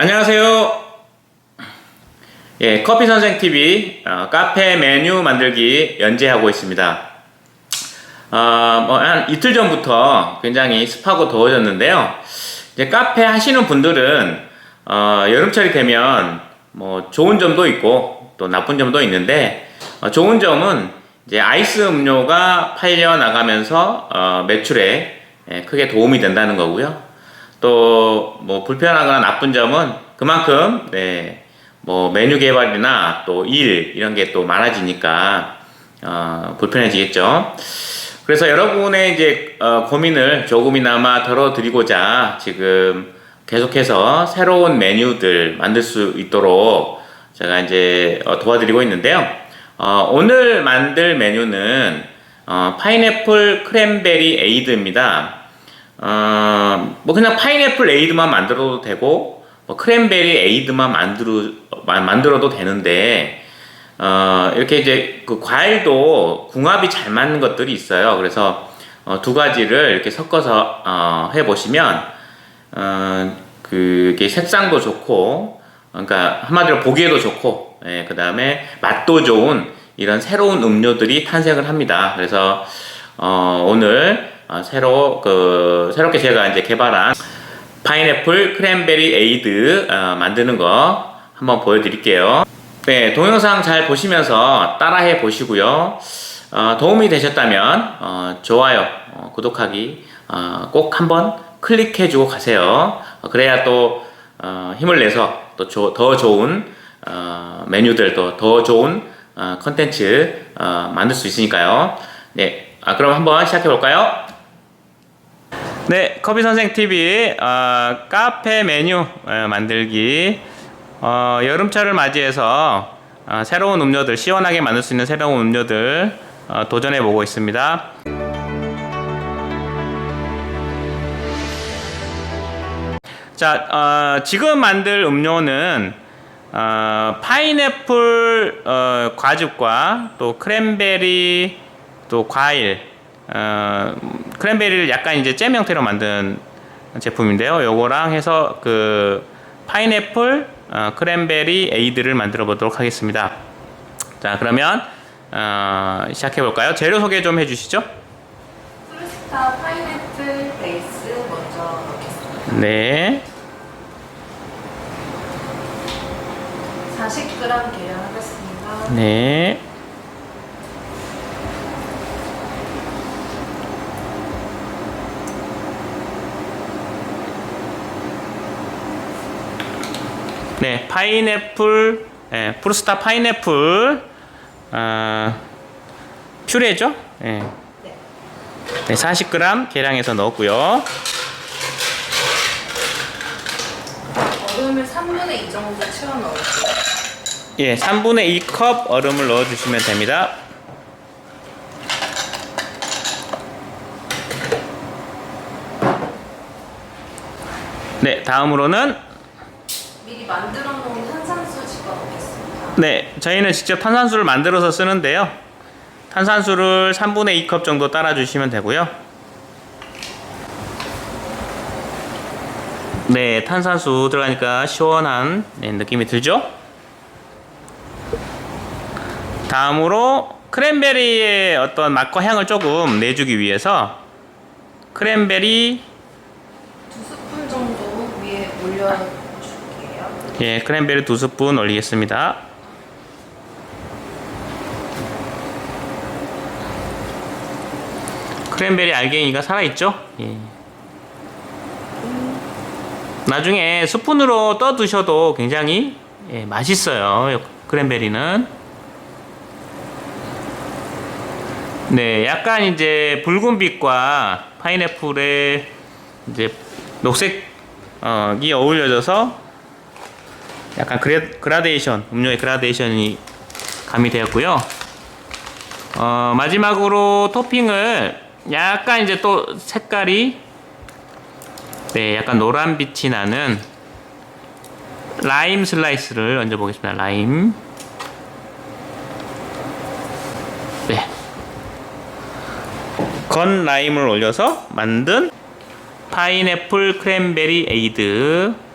안녕하세요. 예, 커피 선생 TV 어, 카페 메뉴 만들기 연재하고 있습니다. 어, 뭐한 이틀 전부터 굉장히 습하고 더워졌는데요. 이제 카페 하시는 분들은 어, 여름철이 되면 뭐 좋은 점도 있고 또 나쁜 점도 있는데 어, 좋은 점은 이제 아이스 음료가 팔려 나가면서 어, 매출에 예, 크게 도움이 된다는 거고요. 또 뭐 불편하거나 나쁜 점은 그만큼 네, 뭐 메뉴 개발이나 또 일 이런 게 또 많아지니까 어, 불편해지겠죠. 그래서 여러분의 이제 어, 고민을 조금이나마 덜어드리고자 지금 계속해서 새로운 메뉴들 만들 수 있도록 제가 이제 어, 도와드리고 있는데요. 어, 오늘 만들 메뉴는 어, 파인애플 크랜베리 에이드입니다. 어, 뭐 그냥 파인애플 에이드만 만들어도 되고 뭐 크랜베리 에이드만 만들어 마- 만들어도 되는데 어, 이렇게 이제 그 과일도 궁합이 잘 맞는 것들이 있어요. 그래서 어, 두 가지를 이렇게 섞어서 어, 해 보시면 어, 그게 색상도 좋고 그러니까 한마디로 보기에도 좋고 예, 그 다음에 맛도 좋은 이런 새로운 음료들이 탄생을 합니다. 그래서 어, 오늘 어, 새로 그 새롭게 제가 이제 개발한 파인애플 크랜베리 에이드 어, 만드는 거 한번 보여드릴게요. 네, 동영상 잘 보시면서 따라해 보시고요. 어, 도움이 되셨다면 어, 좋아요, 어, 구독하기 어, 꼭 한번 클릭해 주고 가세요. 어, 그래야 또 어, 힘을 내서 또 더 좋은 어, 메뉴들 또 더 좋은 어, 컨텐츠 어, 만들 수 있으니까요. 네, 아, 그럼 한번 시작해 볼까요? 네, 커피 선생 TV 어, 카페 메뉴 어, 만들기 어, 여름철을 맞이해서 어, 새로운 음료들 시원하게 만들 수 있는 새로운 음료들 어, 도전해 보고 있습니다. 자, 어, 지금 만들 음료는 어, 파인애플 어, 과즙과 또 크랜베리 또 과일 어, 크랜베리를 약간 이제 잼 형태로 만든 제품인데요. 요거랑 해서 그 파인애플 어, 크랜베리 에이드를 만들어 보도록 하겠습니다. 자, 그러면 어, 시작해 볼까요? 재료 소개 좀 해주시죠. 프루스타 파인애플 베이스 먼저 넣겠습니다. 네, 40g 계량하겠습니다. 네, 네, 파인애플, 예, 프루스타 파인애플 어, 퓨레죠? 예. 네. 네, 40g 계량해서 넣었고요. 얼음을 3분의 2 정도 채워 넣을게요. 예, 3분의 2컵 얼음을 넣어주시면 됩니다. 네, 다음으로는 미리 만들어 놓은 탄산수 집어 넣겠습니다. 네, 저희는 직접 탄산수를 만들어서 쓰는데요. 탄산수를 3분의 2컵 정도 따라주시면 되고요. 네, 탄산수 들어가니까 시원한 네, 느낌이 들죠? 다음으로 크랜베리의 어떤 맛과 향을 조금 내주기 위해서 크랜베리 두 스푼 정도 위에 올려줄게요. 예, 크랜베리 두 스푼 올리겠습니다. 크랜베리 알갱이가 살아있죠? 예. 나중에 스푼으로 떠 드셔도 굉장히 예, 맛있어요. 크랜베리는. 네, 약간 이제 붉은빛과 파인애플의 이제 녹색이 어울려져서 약간 그레, 그라데이션, 음료의 그라데이션이 가미되었고요. 어, 마지막으로 토핑을 약간 이제 또 색깔이 네, 약간 노란빛이 나는 라임 슬라이스를 얹어 보겠습니다. 라임. 네. 건 라임을 올려서 만든 파인애플 크랜베리 에이드